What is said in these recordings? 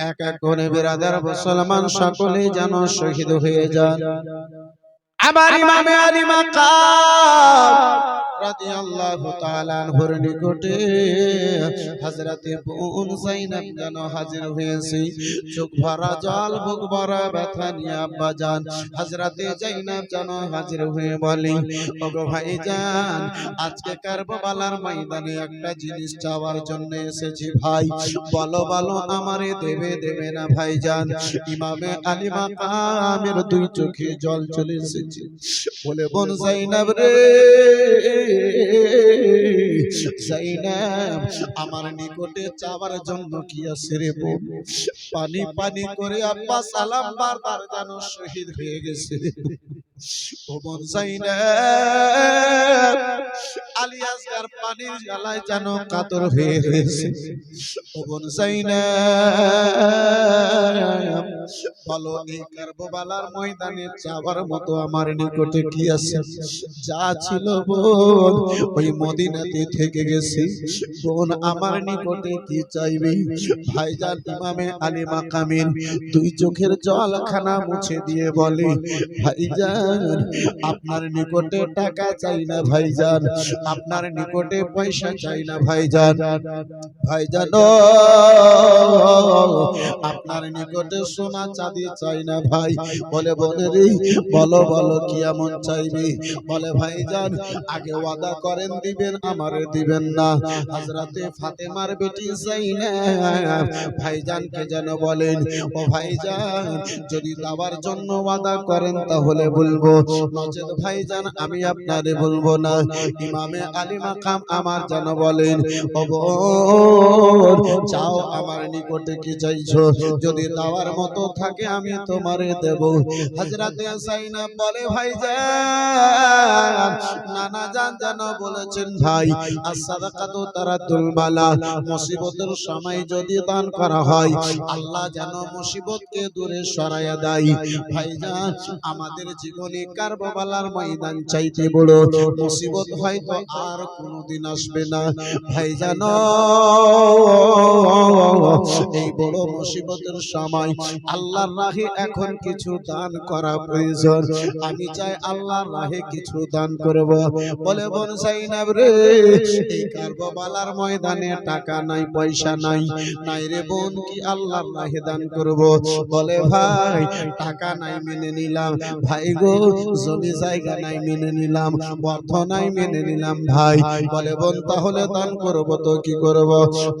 এক এক করে বেরাদার মুসলমান সকলে যেন শহীদ হয়ে যান আবার ইমামে আলী মাকাম রাদিয়াল্লাহু তাআলা আনহুর নিকটে হযরতে বোন যায়েনব যেন হাজির হয়েছে। চোখ ভরা জল বুক ভরা ব্যথা নিয়ে আব্বা যান। হযরতে যেন হাজির হয়ে বলে ওগো ভাইজান আজকে কারবালার ময়দানে একটা জিনিস চাওয়ার জন্য এসেছি ভাই। বলো বলো আমারে দেবে দেবে না ভাইজান। ইমামে আলী মাকামের দুই চোখে জল চলে এসেছে বলে বোন জাইনাব রে জাইনাব আমার নিকটে চাওয়ার জন্য কি আছে রে বোন পানি পানি করে আব্বা সালাম বারবার যেন শহীদ হয়ে গেছে ও বোন যাইনাব আলী আসগার পানির জ্বালায় যেন কাতর হয়ে গেছে ও বোন যাইনাব বলো, এই কারবালার ময়দানে যাওয়ার মতো আমার নিকটে কি আছে? যা ছিল বোন, ওই মদিনাতে থেকে গেছি। বোন, আমার নিকটে কি চাইবে? ভাইজান ইমামে আলী মাকামিন দুই চোখের জলখানা মুছে দিয়ে বলে, ভাইজান আপনার নিকটে টাকা চাই না ভাইজান, আপনার নিকটে পয়সা চাই না ভাইজান। ভাইজান, আপনার নিকটে সোনা চাঁদি চাই না ভাই। বলে বলে রে, বলো বলো, কি এমন চাইবে? বলে ভাইজান, আগে ওয়াদা করেন, দিবেন, আমারে দিবেন না। হযরতে ফাতেমার বেটি যাইনাব, ভাইজানকে যেন বলেন, ও ভাইজান, যদি দাবার জন্য ওয়াদা করেন, তাহলে বলব ভাইজান আমি আপনারে বলব না। ইমামে আলী মাকাম আমার যেন বলেন চাও আমার নিকটে কি চাইছো? যদি মতো থাকে আমি তোমারে দেব। হযরতে সাইনা বলে নানা যেন বলেছেন, ভাই বালা, মুসিবতের সময় যদি দান করা হয়, আল্লাহ যেন মুসিবতকে দূরে সরাইয়া দেয়। ভাইজান আমাদের জীবনে কারবালার ময়দান চাইতে বড় মুসিবত হয়তো আর কোনোদিন আসবে না। ভাইজান এই বড় মুসিবতের সময় আল্লাহর রাহে এখন কিছু দান করা প্রয়োজন। আমি চাই আল্লাহর রাহে কিছু দান করব। বলে বোন সাইনাব রে এই কারবালার ময়দানে টাকা নাই পয়সা নাই। নাই রে বোন কি আল্লাহর রাহে দান করব? বলে ভাই টাকা নাই মেনে নিলাম। ভাই গো জমি জায়গা নাই মেনে নিলাম, অর্থ নাই মেনে নিলাম ভাই। বলে, বোন, তাহলে দান করব তো কি করব?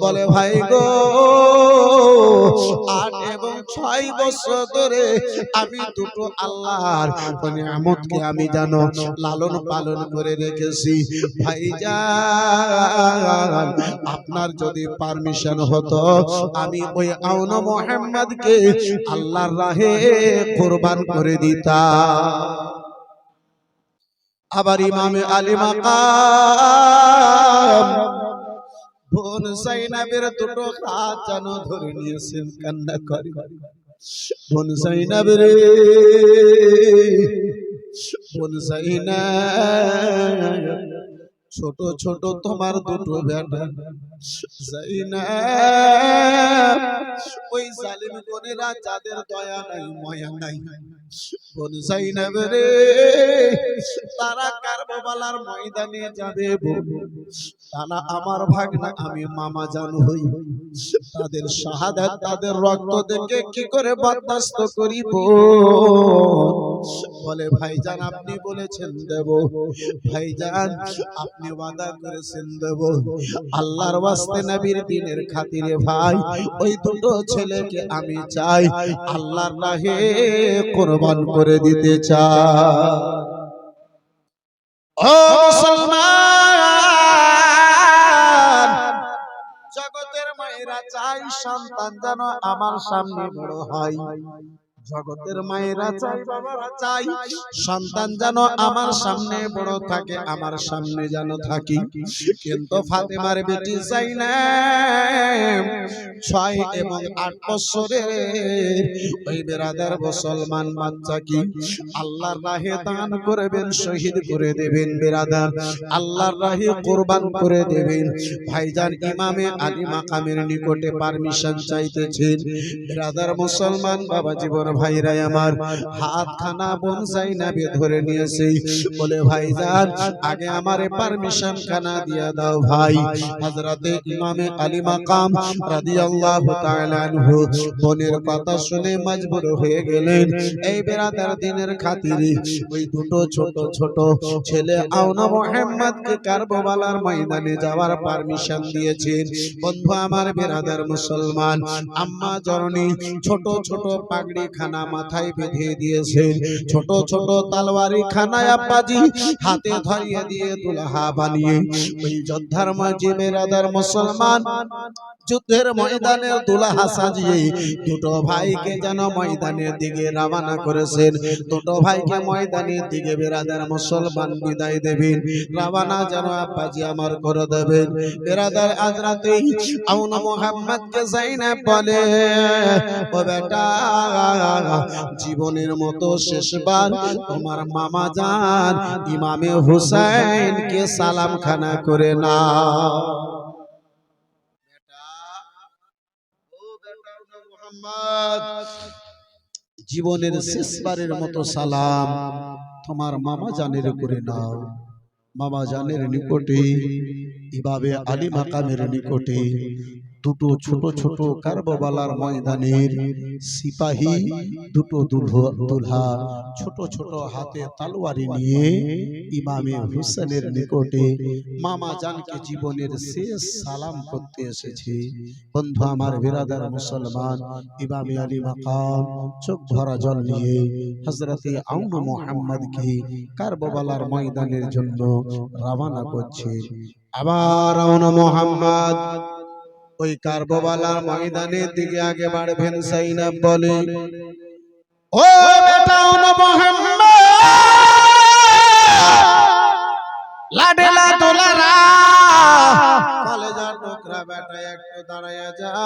বলে, ভাই গো, আট এবং ছয় বছর ধরে আমি দুটো আল্লাহর নিয়ামতকে আমি জানো লালন পালন করে রেখেছি। ভাইজান, আপনার যদি পারমিশন হতো, আমি ওই আউন মোহাম্মদকে আল্লাহর রাহে কোরবান করে দিতাম। আবার ইমামে আলী মাকাম বোন সাইনাবের দুটো হাত যেন ধরে নিয়েছেন কান্না করে। বোন সাইনাবের বোন সাইনাব ছোট ছোট তোমার দুটো বেটা ওই জালিম বোনেরা যাদের দয়া নাই ময়া নাই। বোন রে তারা কারবালার ময়দানে যাবে তারা আমার ভাগনা আমি মামা জান হই। তাদের শাহাদাত তাদের রক্ত দেখে কি করে বরদাস্ত করিব? বলে, ভাইজান, আপনি বলেছেন দেব। ভাইজান, আপনি ওয়াদা করেছেন দেব। আল্লাহর ওয়াস্তে নবীর দিনের খাতিরে ভাই, ওই দুটো ছেলেকে আমি চাই। আল্লাহর রাহে কোরবান করে দিতে চাই। জগতের মায়েরা চাই সন্তান যেন আমার সামনে বড় হয়। জগতের মায়েরা চাই বাবারা চাই সন্তান যেন আমার সামনে বড় থাকে আমার সামনে যেন থাকি। কিন্তু ফাতেমার বেটি চাই না ছয় এবং আট বছরের ওই বেরাদার মুসলমান বাচ্চা কি? আল্লাহর রাহে দান করবেন শহীদ করে দেবেন বেরাদার। আল্লাহর রাহে কোরবান করে দেবেন। ভাইজান ইমামে আলী মাকামের নিকটে পারমিশন চাইতেছেন। বেরাদার মুসলমান বাবা জীবন ভাইরা আমার হাত খানা বনসাই নাবে ধরে নিয়েছে। বলে, ভাইজান, আগে আমারে পারমিশন খানা দিয়া দাও ভাই। হযরতে ইমামে আলী মাকাম রাদিয়াল্লাহু তাআলা আনহু বোনের কথা শুনে মজবুর হয়ে গেলেন। এই বেরাদার দিনের খাতিরে ওই দুটো ছোট ছোট ছেলে আওনা মোহাম্মদকে কারবালার ময়দানে যাওয়ার পারমিশন দিয়েছেন। বন্ধু, আমার বেরাদার মুসলমান, আম্মা জননী, ছোট ছোট পাগড়ি খানা মাথায় বেঁধে দিয়েছেন। ছোট ছোট তালওয়ারি খানায় আব্বাজি হাতে ধরিয়ে দিয়ে দুলহা বানিয়ে, ওই যোদ্ধার মাঝে মেরাদার মুসলমান যুদ্ধের ময়দানে দুলাহা সাজিয়ে দুটো ভাইকে যেন ময়দানের দিকে রওনা করেছেন। দুটো ভাইকে ময়দানের দিকে বেরাদার মুসলমান বিদায় দেবেন। রওনা যেন আব্বাজি আমার করে দেবেন। বেরাদার আজ রাতে আউন মোহাম্মদকে যাইনা বলে ও বেটা জীবনের মতো শেষবার তোমার মামা যান ইমামে হুসাইনকে সালাম খানা করে না জীবনের শেষবারের মতো সালাম তোমার মামা জানের করে নাও। মামা জানের নিকটে, এভাবে আলী মাকামের নিকটে দুটো ছোট ছোট কারবালার ময়দানের সিপাহী দুটো দুলহ- ছোট ছোট হাতে তালোয়ারি নিয়ে ইমামে হুসেনের নিকটে মামা জানকে জীবনের শেষ সালাম করতে এসেছে। বন্ধু আমার বিরাদার মুসলমান ইমামে আলী মাকাম চোখ ভরা জল নিয়ে হজরতে আউন মোহাম্মদকে কারবালার ময়দানের জন্য রওনা করছে। আবার আউন মোহাম্মদ ওই কারবালার ময়দানের দিকে আগে বাড়বেন সাইনাব বলে। ও বেটা মোহাম্মদ! লাডেলা টুকরা বেটা একটু যাও।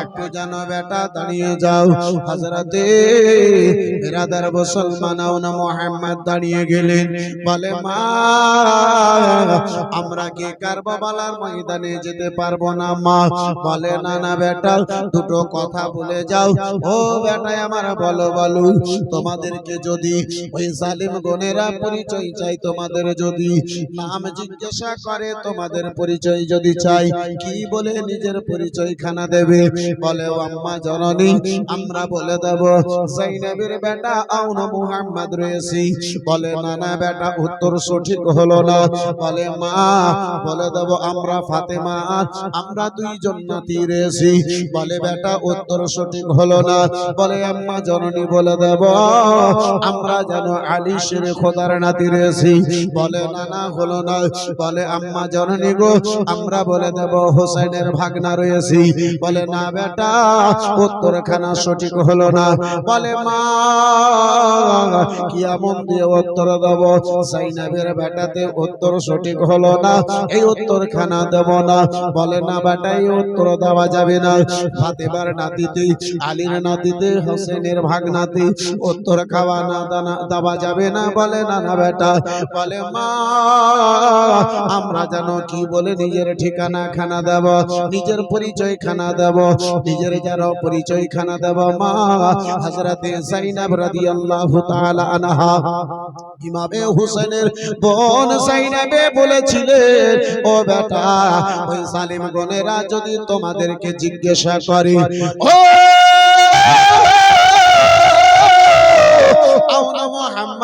একটু বেটা দাঁড়িয়ে যাও। হাজরাতে না মোহাম্মদ দাঁড়িয়ে গেলেন। বলে, মা, আমরা কি কারবালার ময়দানে যেতে পারব না, মা? বলে, না না বেটা, দুটো কথা বলে যাও। ও বেটা আমার বলো বলো, তোমাদেরকে যদি ওই জালিম গনেরা পরিচয় চাই তোমাদের যদি, নাম জিজ্ঞাসা করে তোমাদের পরিচয় যদি চাই কি বলে নিজের পরিচয় খানা দেবে? বলে, আম্মা জননী, আমরা বলে দেব, জাইনাবের বেটা আউন মুহাম্মদ রয়েছি। বলে, না না, বেটা, উত্তর সঠিক হলো না। বলে, মা, বলে দেব, আমরা ফাতেমা, আমরা দুইজন নাতি রয়েছি। বলে, বেটা, উত্তর সঠিক হলো না। বলে, আম্মা জননী, বলে দেব, আমরা যেন আলী শের খোদার নাতি রয়েছি। বলে নানা হলো না। বলে, আম্মা জননী গো, আমরা বলে দেব হোসেনের ভাগনা রয়েছি। বলে, না বেটা, উত্তরখানা সঠিক হলো না। বলে, মা কি এমন দিয়ে উত্তর দেব। সাইনাবের বেটাতে উত্তর সঠিক হলো না। এই উত্তরখানা দেব না। বলে, না বেটা, এই উত্তর দেওয়া যাবে না। ফাতেমার নাতিতে, আলীর নাতিতে, হোসেনের ভাগনাতে উত্তর খাওয়া না দেওয়া যাবে না। বলে, না না বেটা। বলে, মা, আমরা যেন কি বলে নিজের ঠিকানা খানা দেব, নিজের পরিচয় খানা দেব, নিজের যারা পরিচয় খানা দেব মা হাজরাতে সাইনাব রাদিয়াল্লাহু তাআলা আনহা। ইমামে হুসেনের বোন সাইনাবে বলেছিলেন, ও বেটা, ওই সালিম গনেরা যদি তোমাদেরকে জিজ্ঞাসা করে, ও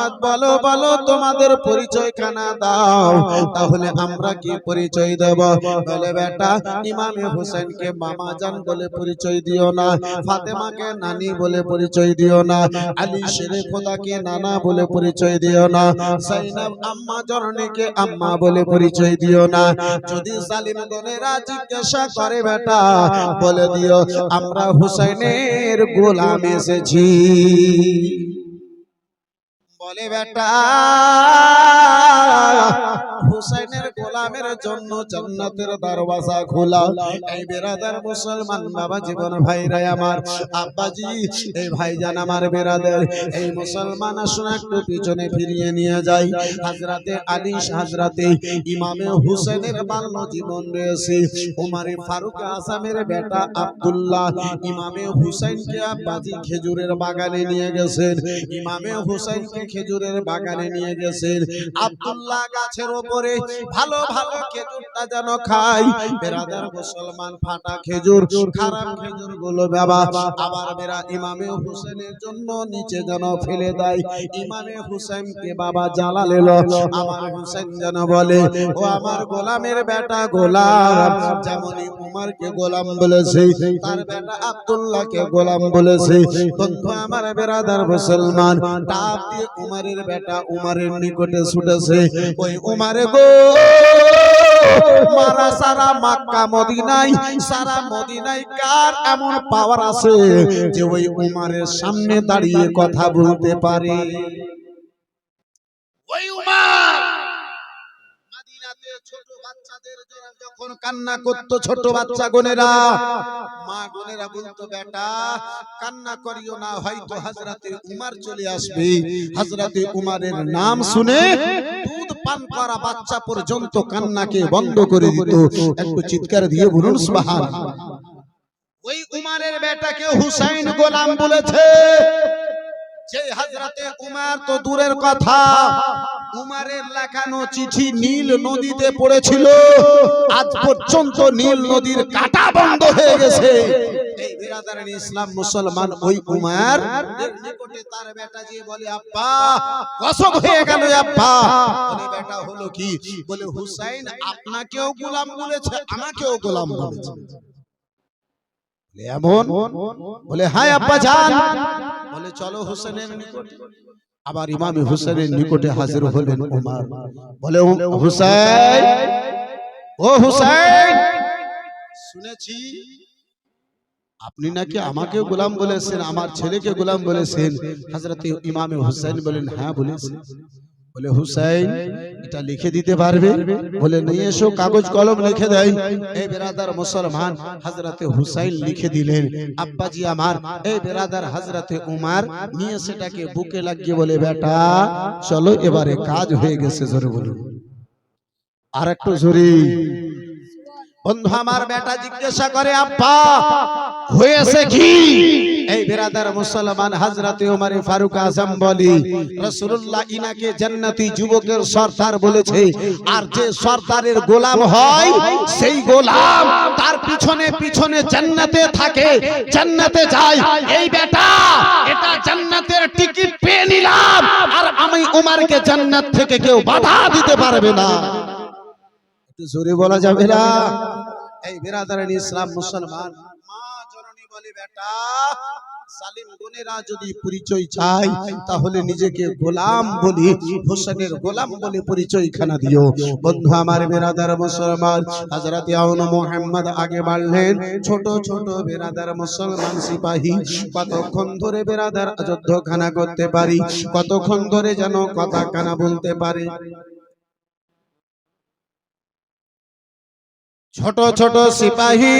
মোহাম্মদ বলো বলো তোমাদের পরিচয় খানা দাও। তাহলে আমরা কি পরিচয় দেব? বলে, বেটা, ইমামে হোসেনকে মামা জান বলে পরিচয় দিও না, ফাতেমাকে নানি বলে পরিচয় দিও না, আলী শেরে খোদাকে নানা বলে পরিচয় দিও না, সাইনাব আম্মা জননীকে আম্মা বলে পরিচয় দিও না। যদি সালিম গনেরা জিজ্ঞাসা করে, বেটা, বলে দিও, আমরা হুসাইনের গোলাম এসেছি। বলে, বেটা, হুসাইনের গোলামের জন্য জান্নাতের দরওয়াজা খোলা। এই বেরাদার মুসলমান বাবা জীবন ভাইরা আমার, আব্বাজি, এই ভাইজান আমার বেরাদার। এই মুসলমান, আসুন একটু পিছনে ফিরিয়ে নিয়ে যাই। হাজরাতে আলী, হাজরাতে ইমামে হুসেনের বাল্য জীবন রয়েছে। উমারে ফারুক আসামের বেটা আব্দুল্লাহ ইমামে হুসাইনকে আব্বাজি খেজুরের বাগানে নিয়ে গেছেন। ইমামে হুসাইনকে খেজুরের বাগানে নিয়ে গেছেন। আব্দুল্লাহ গাছের উপরে ভালো ভালো খেজুরটা যেন খাই বেরাদার মুসলমান ফাটা খেজুর, খারাপ খেজুরগুলো বাবা, আবার বেরা ইমামে হুসেনের জন্য নিচে যেন ফেলে দেয়। ইমামে হুসেনকে বাবা জ্বালালেল আমার হুসেন যেন বলে, ও আমার গোলামের বেটা গোলাম, যেমনই উমারকে গোলাম বলেছে, তার বেটা আব্দুল্লাহকে গোলাম বলেছে। বন্ধু, আমার বেরাদার মুসলমান টাপ দিয়ে উমারের বেটা উমারের নিকটে ছুটেছে। ওই উমারে গো, মারা সারা মাক্কা মদিনায়, সারা মদিনায় কার এমন পাওয়ার আছে যে ওই উমারের সামনে দাঁড়িয়ে কথা বলতে পারে? ওই উমার মদিনাতে ছোট বাচ্চাদের জন্য যখন কান্না করতো ছোট বাচ্চা গোনেরা মা গোনেরা বলতো, বেটা, কান্না করিও না, হয়তো হাজরাতে উমার চলে আসবে। হাজরাতে উমারের নাম শুনে কান্নাকে বন্ধ করে চিৎকার দিয়ে বলুন ওই বেটাকে হুসাইন বলেছে, যে তো দূরের কথা উমারের লেখানো চিঠি নীল নদীতে পড়েছিল। আজ পর্যন্ত নীল নদীর কাটা বন্ধ হয়ে গেছে। ইসলাম মুসলমান ওই নিকটে তার বেটা যে বলে আব্বা কসম হয়ে গেল আব্বা। বলে বেটা হলো কি? বলে হুসাইন আপনাকেও গোলাম বলেছে আমাকেও গোলাম বলেছে। বলে এমন? বলে হায় আব্বা যান বলে চলো হুসেনের নিকটে। আবার ইমামে হুসেনের নিকটে হাজির হলেন উমার বলে হুসাইন! ও হুসাইন! শুনেছি। আপনি নাকি আমাকে গোলাম বলেছেন আমার ছেলেকে গোলাম বলেছেন। হযরত ইমামে হুসাইন বলেন হ্যাঁ বলেছেন বলে, হুসাইন, এটা লিখে দিতে পারবে? বলে, নিয়ে এসো, কাগজ, কলম লিখে দেয়। এই বেরাদার মুসলমান হাজরাতে হুসাইন লিখে দিলেন। আব্বাজি আমার, এই বেরাদার হজরতে উমার, নিয়ে সেটাকে বুকে লাগিয়ে বলে, বেটা, চলো, এবারে কাজ হয়ে গেছে। জোরে বলুন। আর একটু জোরে। বন্ধু আমার বেটা জিজ্ঞাসা করে আব্বা হয়েছে কি? এই বেরাদার মুসলমান হযরতে ওমর ফারুক আজম বলি রাসূলুল্লাহ ইনাকে জান্নাতি যুবকের সরদার বলেছে। আর যে সরদারের গোলাম হয় সেই গোলাম তার পিছনে পিছনে জান্নাতে থাকে জান্নাতে যায়। এই বেটা এটা জান্নাতের টিকিট পেয়ে নিলাম আর আমি উমারকে জান্নাত থেকে কেউ বাধা দিতে পারবে না। জোরে বলা যাবে না। এই বিরাদারানি ইসলাম মুসলমান। বলে, বেটা যদি পরিচয় চাই তাহলে নিজেকে গোলাম গোলাম বলে পরিচয় খানা দিও। বন্ধু, আমার মুসলমান আগে বাড়লেন। ছোট ছোট মুসলমান কতক্ষণ ধরে বেরাদার যুদ্ধখানা করতে পারি? কতক্ষণ ধরে যেন কথা কানা বলতে পারে? ছোট ছোট সিপাহী।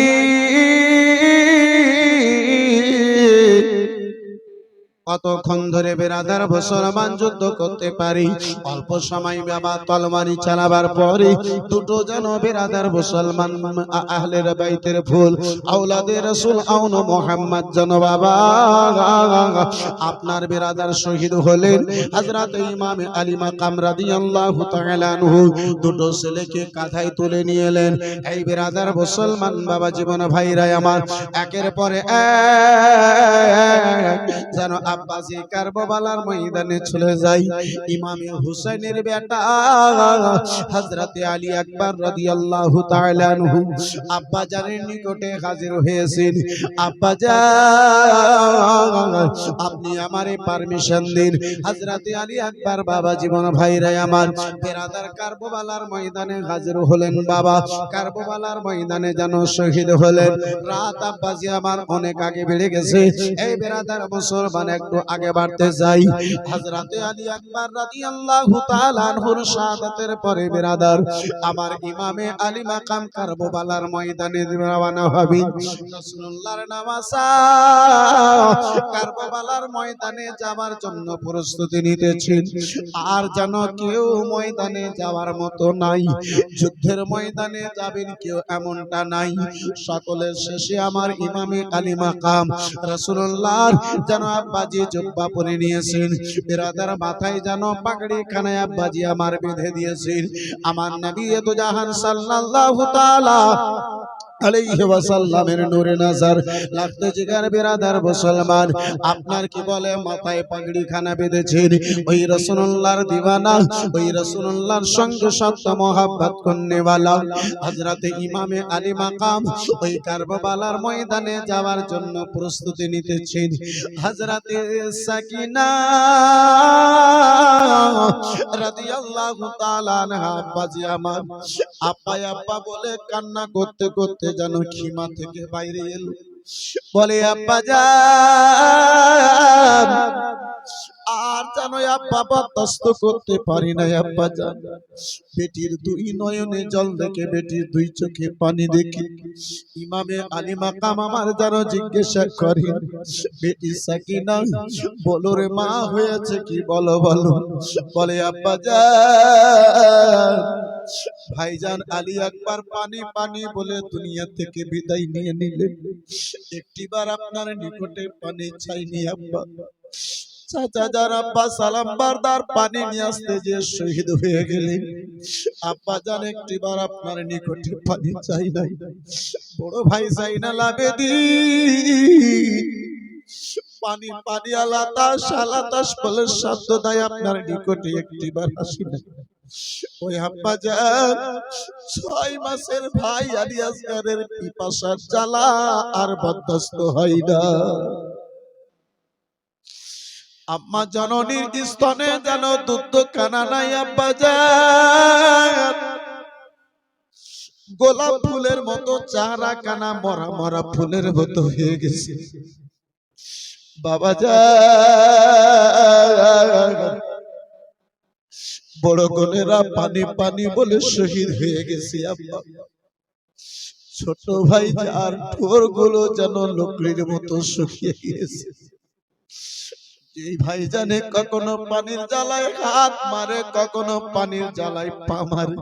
কতক্ষণ ধরে বেরাদার মুসলমান যুদ্ধ করতে পারি? অল্প সময় বাবা তলমারি চালাবার পরে দুটো যেন বেরাদার মুসলমান আহলের বাইতের ফুল আউলাদের রাসূল আউন মোহাম্মদ যেন বাবা। আপনার বেরাদার শহীদ হলেন হযরত ইমাম আলী মাকাম রাদিয়াল্লাহু তাআলা আনহু। দুটো ছেলেকে কাঁধায় তুলে নিয়ে এলেন। এই বেরাদার মুসলমান বাবা জীবন ভাইরা আমার। একের পরে যেন আব্বাসি কারবালার ময়দানে চলে যায় ইমামে হুসাইনের বেটা হযরতে আলী আকবর তাআলা আনহু আব্বা জানের নিকটে হাজির হয়েছেন। আব্বা আপনি আমারে পারমিশন দিন। হযরতে আলী আকবর বাবা, জীবন ভাইরা আমার। বেরাদার কারবালার ময়দানে হাজির হলেন বাবা। কারবালার ময়দানে যেন শহীদ হলেন। রাত আব্বাজি আমার অনেক আগে বেড়ে গেছে। এই বেরাদার মুসলমান একটু আগে বাড়তে যাই। হযরতে আলী আকবর রাদিয়াল্লাহু তাআলা আনহুর শাহাদাতের পরে বিরাদার, আমার ইমামে আলী মাকাম কারবালার ময়দানে রওনা হবেন রাসূলুল্লাহর নামাজ কারবালার ময়দানে যাওয়ার জন্য প্রস্তুতি নিতেছেন। আর যেন কেউ ময়দানে যাওয়ার মতো নাই। যুদ্ধের ময়দানে যাবেন কেউ এমনটা নাই। সকলের শেষে আমার ইমামে আলী মাকাম রাসূলুল্লাহর যেন আব্বাজি জুব্বা পরে নিয়েছেন। বিরাদার মাথায় যেন পাগড়ি খানায় আব্বাজি আমার বেঁধে দিয়েছেন। আমার নবী তো জাহান সাল্লাল্লাহু তাআলা আলাইহি ওয়াসাল্লামের নূরে নাজার লাগতে জিগার বিরাদার মুসলমান আপনার কি বলে মাথায় পাগড়ি খানা বেঁধেছেন? ওই রাসূলুল্লাহর দিওয়ানা ওই রাসূলুল্লাহর সঙ্গে সত্য মোহাব্বত করনেওয়ালা হযরতে ইমামে আলী মাকাম ওই কারবালার ময়দানে যাওয়ার জন্য প্রস্তুতি নিতেছেন। হযরতে সাকিনা রাদিয়াল্লাহু তাআলা আনহা বাজি আমার আব্বা আব্বা বলে কান্না করতে করতে যেন খিমা থেকে বাইরে এলো। বলে আব্বা যান আর যেন আব্বা বরদাস্ত করতে পারি না আব্বা যান বেটির দুই নয়নে জল দেখে বেটির দুই চোখে পানি দেখে। ইমামে আলী মাকাম আমার যেন জিজ্ঞাসা করি, বেটি সাকিনা, বলো রে মা হয়েছে কি? বলো বলো। বলে, আব্বা যান ভাইজান আলী আকবার পানি পানি বলে দুনিয়া থেকে বিদায় নিয়ে নিলেন। একটিবার আপনার নিকটে পানি চাইনি, আব্বা। চাচা আব্বা সালাম বারদার পানি নিয়ে আসতে যে শহীদ হয়ে গেলেন। আব্বা জান একটিবার আপনার নিকটে পানি চাই নাই। বড় ভাই চাই না লাবেদি পানি পানি আলাতাস আলাতাস বলে শব্দ দেয় আপনার নিকটে একটিবার হাসি নাই। ওই আব্বা যান, ছয় মাসের ভাই আলী আসগারের পিপাসার জ্বালা আর বরদাস্ত হয় না। আম্মা জননীর স্তনে যেন দুধ কানা নাই আব্বা গোলাপ ফুলের মতো চারা কানা মরা মরা ফুলের মতো হয়ে গেছে। বাবা যান বড় গনেরা পানি পানি বলে শহীদ হয়ে গেছে আব্বা। ছোট ভাই যার ঠোরগুলো যেন লকড়ির মতো শুকিয়ে গিয়েছে এই ভাই জানে কখনো পানির জ্বালায় হাত মারে, কখনো পানির জ্বালায় পা মারে।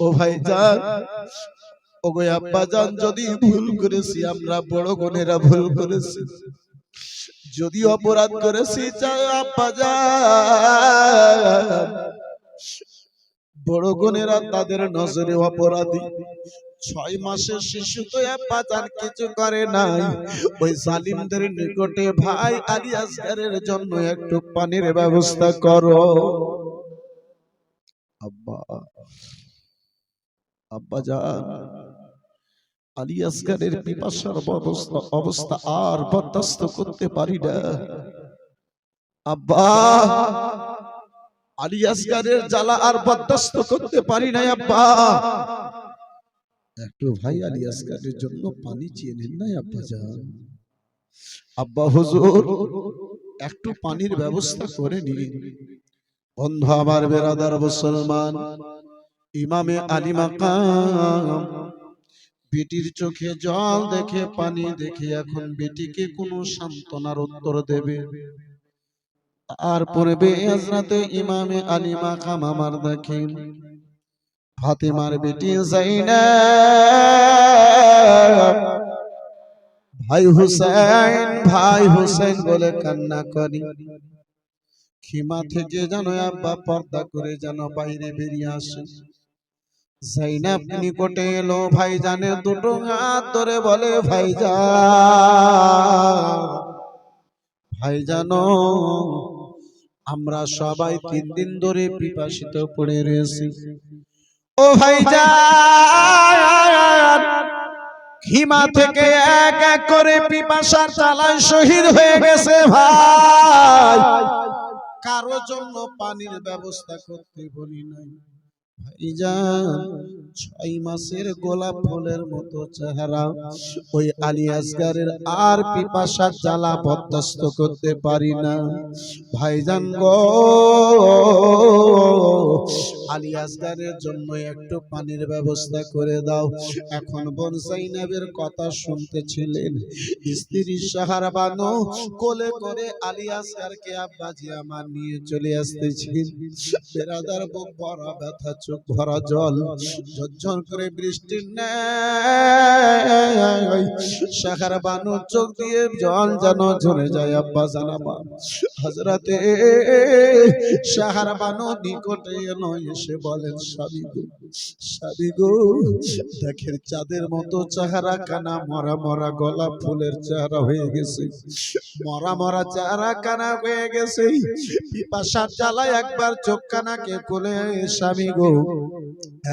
ও ভাই যান ও গো আব্বা যান, যদি ভুল করেছি, আমরা বড় গনেরা ভুল করেছি। যদি অপরাধ করেছি আব্বা যান। বড় গনেরা তাদের নজরে অপরাধী। ছয় মাসের শিশু তো বাজার কিছু করে নাই। ওই জালিমদের নিকটে ভাই আলী আসগারের জন্য একটু পানির ব্যবস্থা করো। আব্বা আব্বা যান। আলী আসগারের পিপাসার অবস্থা অবস্থা আর বরদাস্ত করতে পারি না। আব্বা আলী আসগারের জ্বালা আর বরদাস্ত করতে পারি না আব্বা। একটু ভাই আলী আসগারের জন্য পানি চেয়ে নিন না আব্বা যান আব্বা হুজুর একটু পানির ব্যবস্থা করে নিন। বন্ধু আমার বেরাদার মুসলমান ইমামে আলী মাকাম। বেটির চোখে জল দেখে পানি দেখে এখন বেটিকে কোনো সান্ত্বনার উত্তর দেবে। তারপরে বেজরাতে ইমামে আলী মাকাম আমার দেখেন। ফাতেমার বেটি জাইনাব। ভাই হুসেন ভাই হুসেন বলে কান্না করি। খিমা থেকে যেন আব্বা পর্দা করে যেন বাইরে বেরিয়ে আসে। জাইনাব নিকটে এলো ভাই জানে দুটো হাত ধরে বলে ভাই যা ভাই জানো। আমরা সবাই তিন দিন ধরে পিপাসিত পড়ে রয়েছি। ও ভাই হিমা থেকে এক এক করে পিপাসার চালায় শহীদ হয়ে গেছে ভাই। কারও জন্য পানির ব্যবস্থা করতে বলি নাই। ভাইজান ছয় মাসের গোলাপ ফুলের মতো চেহারা। ওই আলী আসগারের আর পিপাসার জ্বালা বরদাস্ত করতে পারি না। ভাইজান গো, আলী আসগারের জন্য একটু পানির ব্যবস্থা করে দাও। এখন বোন সাইনাবের কথা শুনতেছিলেন। স্ত্রী সাহারা বানো কোলে করে আলী আসগারকে আব্বাজি আমার নিয়ে চলে আসতেছি বেরাদার বুক ভরা ব্যথা চোখ ভরা জল, ঝরঝর করে বৃষ্টির শাখার বানু চোখ দিয়ে জল যেন ঝরে যায়, আব্বা জানাবা হাজরাতে শাহার বানু নিকটে এলো, এসে বলেন, স্বামী গো স্বামী গো, দেখেন চাঁদের মতো চেহারা, কানা মরা মরা গলা, ফুলের চেহারা হয়ে গেছে। মরা মরা চেহারা, কানা হয়ে গেছে। পিপাসার জ্বালায় একবার চোখ কানাকে কোলে স্বামী গো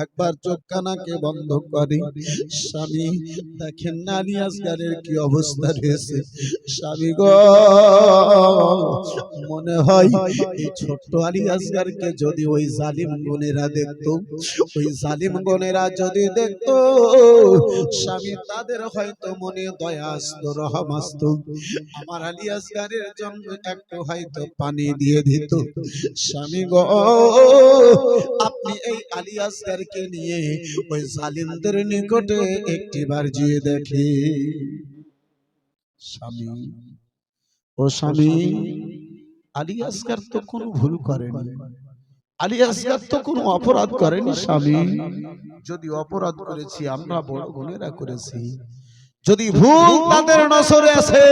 একবার চোখ কানাকে বন্ধ করে। স্বামী, দেখেন নারী আসগারের কি অবস্থা রয়েছে। স্বামী গো, মনে হয় এই ছোট্ট আলী আসগারকে যদি ওই জালিম গনেরা দেখতো, ওই জালিম গনেরা যদি দেখতো, স্বামী তাদের হয়তো মনে দয়া আসতো, রহম আসতো। আমার আলী আসগারের জন্য একটু হয়তো পানি দিয়ে দিত। স্বামী গো, আপনি এই আলী আসগারকে নিয়ে ওই জালিমদের নিকটে একটিবার গিয়ে দেখে। স্বামী, ও স্বামী আলী আসগার তো কোনো ভুল করেনি। আলী আসগার তো কোনো অপরাধ করেনি স্বামী। যদি অপরাধ করেছি, আমরা বড় গুণেরা করেছি। যদি ভুল তাদের নসরে আছে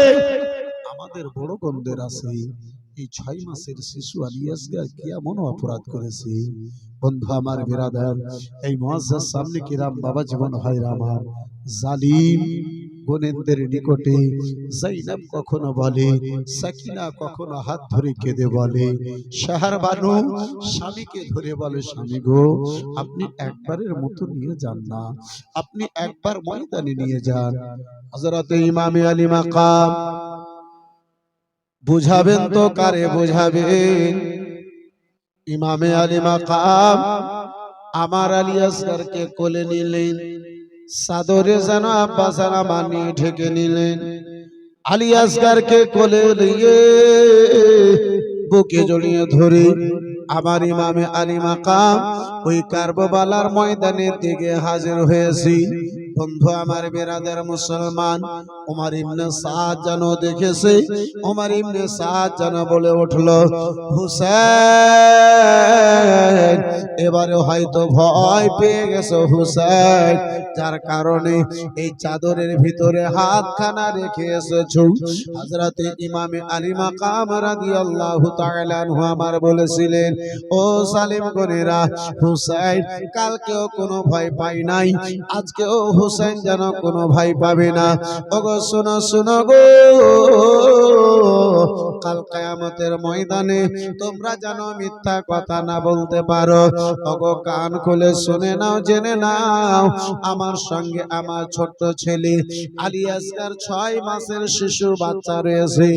আমাদের বড় গন্ধের আছে এই ছয় মাসের শিশু আলী আসগার কি এমন অপরাধ করেছে? বন্ধু আমার বিরাদার এই মহাজার সামনে কিরাম বাবা জীবন হয় আমার জালিম বোনেদের নিকটে জাইনাব কখনো বলে সাকিনা কখনো হাত ধরে কেঁদে বলে শাহার বানু স্বামীকে ধরে বলে স্বামী গো আপনি একবারের মতো নিয়ে যান না। আপনি একবার ময়দানে নিয়ে যান। হযরত ইমামে আলী মাকাম বুঝাবেন তো কারে বুঝাবেন? ইমামে আলী মাকাম আমার আলী আসগারকে কোলে নিলেন সাদরে যেন আব্বাস নিয়ে ঢেকে নিলেন। আলী আসগারকে কোলে নিয়ে বুকে জড়িয়ে ধরে আমার ইমামে আলী মাকাম ওই কারবালার ময়দানের দিকে হাজির হয়েছি। বন্ধু, আমার বেরাদের মুসলমান ওমর ইবনে সাদ যেন দেখেছে ওমর ইবনে সাদ যেন বলে উঠল, হুসেন, এবারে হয়তো ভয় পেয়ে গেছে হুসেন, যার কারণে এই চাদরের ভিতরে হাতখানা রেখে এসেছ। হযরতে ইমামে আলী মাকাম রাদিয়াল্লাহু তাআলা আনহু আমার বলেছিলেন, ও সালিম গনেরা হুসাইন কালকেও কোনো ভয় পাই নাই, আজকেও হুসাইন যেন কোনো ভাই পাবে না। ওগো, শোনো শোনো গো। কাল কিয়ামতের ময়দানে তোমরা যেন মিথ্যা কথা না বলতে পারো। ওগো, কান খুলে শুনে নাও, জেনে নাও। আমার সঙ্গে আমার ছোট্ট ছেলে আলী ছয় মাসের শিশু বাচ্চা রয়েছে।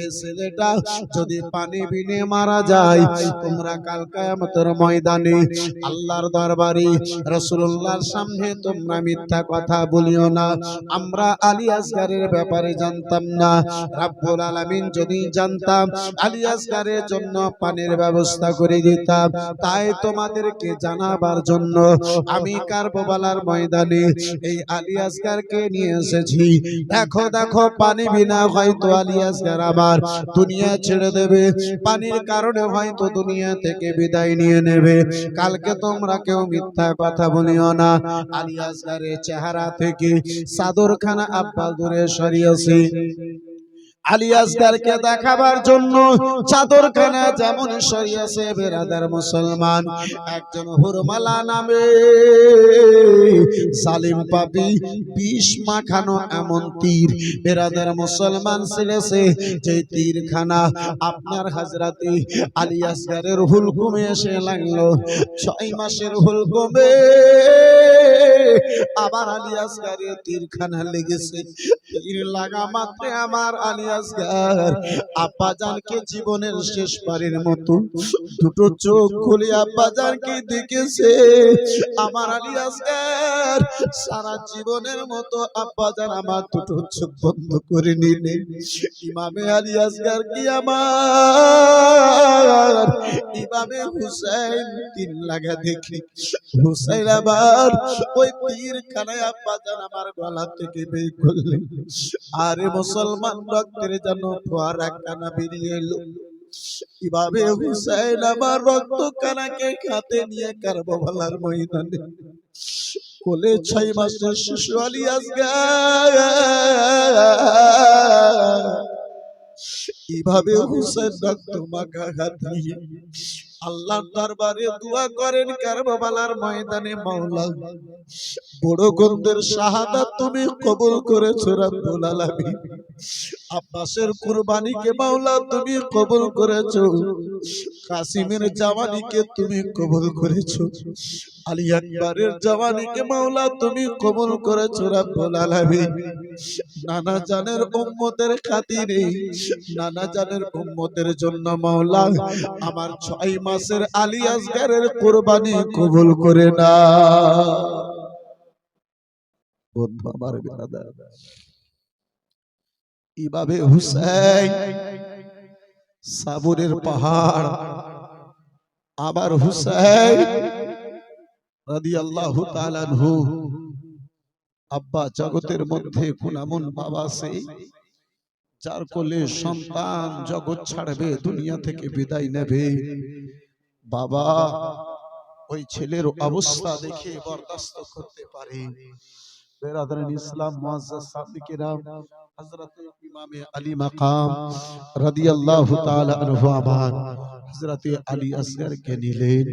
এই ছেলেটা যদি পানি বিনে মারা যায়, তোমরা কাল কিয়ামতের ময়দানে আল্লাহর দরবারে রাসূলুল্লাহর সামনে তোমরা মিথ্যা কথা বলিও না। আমরা আলী আসগারের ব্যাপারে জানতাম না। রাব্বুল আলামিন যদি জানতাম, আলী আসগারের জন্য পানির ব্যবস্থা করে দিতাম। তাই তোমাদেরকে জানাবার জন্য আমি কারবালার ময়দানে এই আলী আসগারকে নিয়ে এসেছি। দেখো দেখো, পানি বিনা হয়তো আলী আসগার আমার দুনিয়া ছেড়ে দেবে। পানির কারণে হয়তো দুনিয়া থেকে বিদায় নিয়ে নেবে। কালকে তোমরা কেউ মিথ্যা কথা বলিও না। আলী আসগারের চেহারা থেকে সাদরখানা আব্বাল দূরে সরিয়েছি। আলী আসগারকে দেখাবার জন্য চাদরখানা যেমন সরিয়েছে বেরাদার মুসলমান, একজন হুরমালা নামে সালিম পাপি বিষ মাখানো এমন তীর বেরাদার মুসলমান ছেলেছে যে তীরখানা আপনার হাজরাতে আলী আসগারের হুলকুমে এসে লাগল। ছয় মাসের হুলকুমে আবার আলী আসগারের তীরখানা লেগেছে। তীর লাগা মাত্রে আমার আলী আসগার আব্বা জানকে জীবনের শেষ বারের মতো। দুটো চোখ খুলে আব্বা জানকে দেখেছে। আমার আলী আসগার সারা জীবনের মতো আব্বা জান আমার দুটো চোখ বন্ধ করে নিলে। ইমামে আলী আসগার কি আমার? ইমামে হুসাইন তিন লাগা দেখি হুসাইন আবার ওই তীর খানায় আব্বা জান আমার গলা থেকে বের করলেন আরে মুসলমান রক্তের যেন ফোয়ারা কানা বেরিয়ে এলো। কীভাবে হুসাইন আমার রক্ত কানাকে খাতে নিয়ে কারবালার ময়দানে। কোলে ছয় মাসের শিশু আলী আসগা কীভাবে হুসেন রক্ত মাখা হাত আল্লাহ দরবারে দোয়া করেন কারবালার ময়দানে মাওলা। বড় গন্ধের শাহাদাত তুমি কবুল করেছ রব্বুল আলামিন। আব্বাসের কুরবানিকে মাওলা তুমি কবুল করেছ। কাসিমের জাওয়ানিকে তুমি কবুল করেছ। আলী আকবরের জাওয়ানিকে মাওলা তুমি কবুল করেছ রব্বুল আলামিন। নানা জানের উম্মতের খাতিরে, নানা জানের উম্মতের জন্য মাওলা আমার ছয় মাসের আলী আসগারের কোরবানি কবুল করে না বন্ধু আমার এভাবে হুসাইন সাবুরের পাহাড়। আবার হুসাইন রাদিয়াল্লাহু তাআলা আনহু, আব্বা জগতের মধ্যে কোন এমন বাবা সেই যার কোলে সন্তান জগৎ ছাড়বে, দুনিয়া থেকে বিদায় নেবে। বাবা ওই ছেলের অবস্থা দেখে বরদাস্ত করতে পারে। বেরাদারান ইসলাম মুআজ্জাজ সাদিকেরাম হযরত ইমামে আলী মাকাম রাদিয়াল্লাহু তাআলা আনহু আবার হযরত আলী আসগরকে নিলেন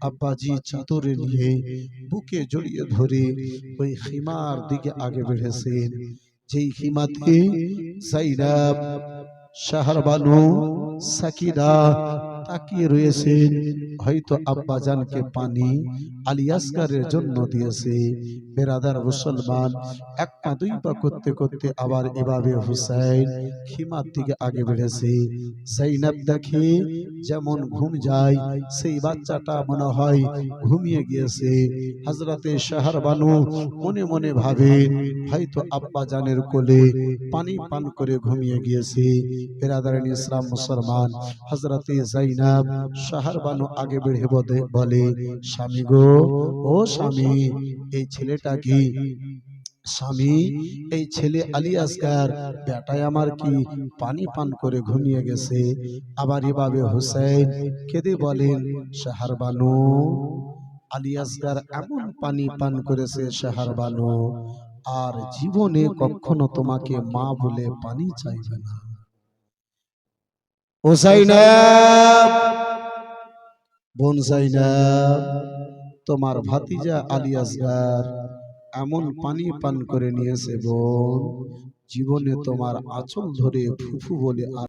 আব্বাজি চাদরে নিয়ে বুকে জড়িয়ে ধরে ওই খিমার দিকে আগে বেড়েছেন। যেই খিমাতে জাইনাব শাহরবানু সাকিনা তাকিয়ে রয়েছেন হয়তো আব্বাজানকে পানি আলিয়াসকারের জন্য দিয়েছে। বেরাদার মুসলমান, এক পা দুই পা করতে করতে আবার এভাবে হুসাইন খিমার দিকে আগে বেড়েছে। জাইনাব দেখে যেমন ঘুম যায়, সেই বাচ্চাটা মনে হয় ঘুমিয়ে গিয়েছে। হাজরাতে শাহর বানু মনে মনে ভাবে, হয়তো আব্বাজানের কোলে পানি পান করে ঘুমিয়ে গিয়েছে। বেরাদারান ইসলাম মুসলমান হজরতে জাইনাব বানু আগে বেড়ে বলে স্বামী গো, ও স্বামী, এই ছেলেটা কি? স্বামী, এই ছেলে আলী আসগার আমার কি পানি পান করে ঘুমিয়ে গেছে? আবার এভাবে হুসেন কেঁদে বলেন শাহার বানু, আলী আসগার এমন পানি পান করেছে শাহার বানু, আর জীবনে কখনো তোমাকে মা বলে পানি চাইবে না। ও সাইনাব বোন সাইনাব তোমার ভাতিজা আলী আসগার এমন পানি পান করে নিয়েছে বোন। জীবনে তোমার আঁচল ধরে ফুফু বলে আর